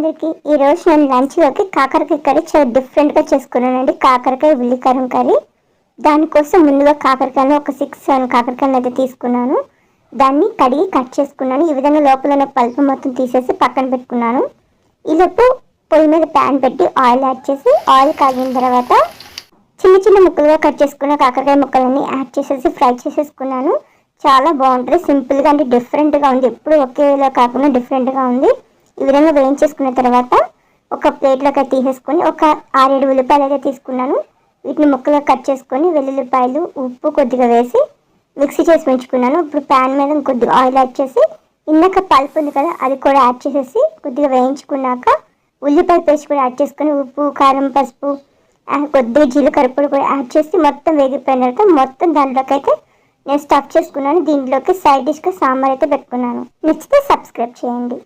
అందరికి ఈ రోజు నేను లంచ్లోకి కాకరకాయ కర్రీ చాలా డిఫరెంట్గా చేసుకున్నానండి. కాకరకాయ ఉల్లికారం కర్రీ. దానికోసం ముందుగా కాకరకాయలు ఒక సిక్స్ సెవెన్ కాకరకాయలు అయితే తీసుకున్నాను. దాన్ని కడిగి కట్ చేసుకున్నాను. ఈ విధంగా లోపల ఉన్న పల్పు మొత్తం తీసేసి పక్కన పెట్టుకున్నాను. ఈలోపు పొయ్యి మీద ప్యాన్ పెట్టి ఆయిల్ యాడ్ చేసి ఆయిల్ కాగిన తర్వాత చిన్న చిన్న ముక్కలుగా కట్ చేసుకున్న కాకరకాయ ముక్కలన్నీ యాడ్ చేసేసి ఫ్రై చేసేసుకున్నాను. చాలా బాగుంటుంది. సింపుల్గా అంటే డిఫరెంట్గా ఉంది. ఎప్పుడు ఒకేలా కాకుండా డిఫరెంట్గా ఉంది. ఈ విధంగా వేయించేసుకున్న తర్వాత ఒక ప్లేట్లోకి తీసేసుకొని ఒక ఆరేడు ఉల్లిపాయలు అయితే తీసుకున్నాను. వీటిని ముక్కలుగా కట్ చేసుకొని వెల్లుల్లిపాయలు ఉప్పు కొద్దిగా వేసి మిక్సీ చేసి ఉంచుకున్నాను. ఇప్పుడు ప్యాన్ మీద కొద్దిగా ఆయిల్ యాడ్ చేసి ఇందాక పల్పు ఉంది కదా అది కూడా యాడ్ చేసేసి కొద్దిగా వేయించుకున్నాక ఉల్లిపాయ పేస్ట్ కూడా యాడ్ చేసుకొని ఉప్పు కారం పసుపు కొద్దిగా జీలకర్ర పొడి కూడా యాడ్ చేసి మొత్తం వేగిపోయిన తర్వాత మొత్తం దాంట్లోకి అయితే నేను స్టఫ్ చేసుకున్నాను. దీంట్లోకి సైడ్ డిష్గా సాంబార్ అయితే పెట్టుకున్నాను. నచ్చితే సబ్స్క్రైబ్ చేయండి.